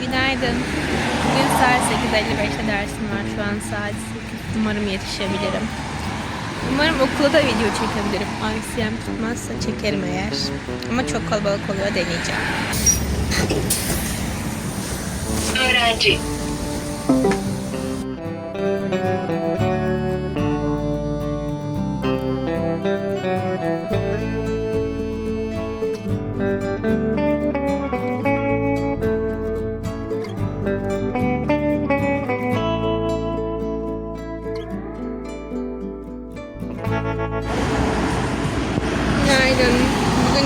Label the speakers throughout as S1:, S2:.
S1: Günaydın. Bugün saat 8.55'te dersim var. Şu an saat 8. Umarım yetişebilirim. Umarım okula da video çekebilirim. Anksiyem tutmazsa çekerim eğer. Ama çok kalabalık oluyor deneyeceğim.
S2: Öğrenci.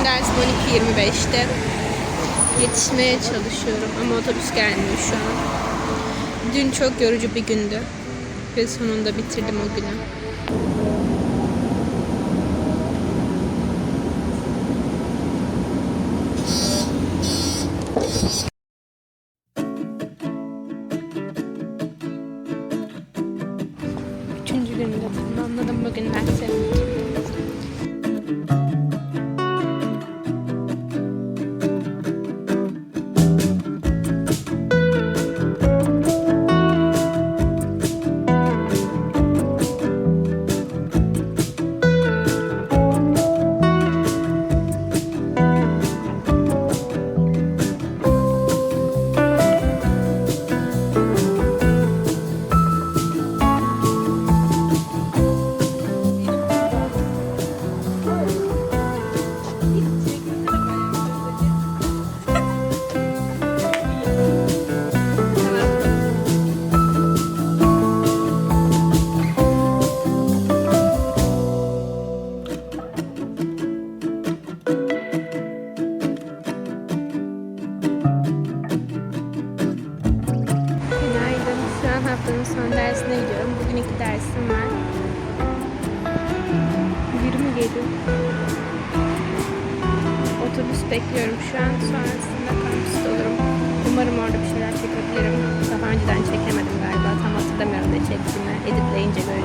S1: Bugün dersim 12.25'te. Yetişmeye çalışıyorum ama otobüs gelmiyor şu an. Dün çok yorucu bir gündü. Ve sonunda bitirdim o günü. Üçüncü günde tamamladım bugün derslerimi. Haftanın son dersine gidiyorum. Bugün iki dersim var. Biri mi geliyor? Otobüs bekliyorum şu an. Sonrasında kampüste olurum. Umarım orada bir şeyler çekebilirim. Daha önceden çekemedim galiba. Tam hatırlamıyorum ne çektiğimi. Editleyince göreceğim.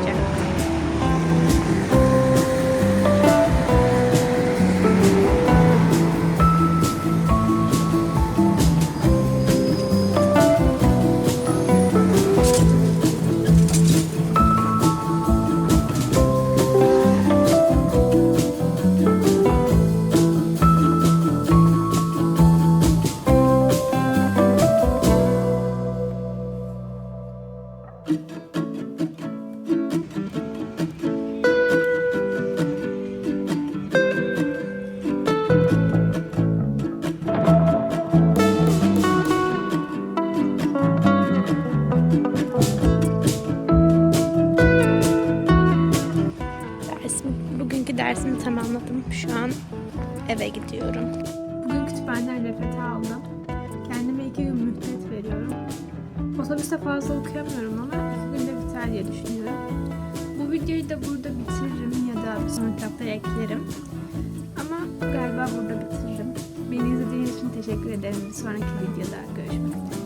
S1: Bugünkü dersimi tamamladım. Şu an eve gidiyorum. Bugün kütüphaneden nefret aldım. Kendime iki gün mühlet veriyorum. Otobüste fazla okuyamıyorum ama iki günde biter diye düşünüyorum. Bu videoyu da burada bitiririm ya da bir sonraki hafta eklerim. Ama galiba burada bitiririm. Beni izlediğiniz için teşekkür ederim. Bir sonraki videoda görüşmek üzere.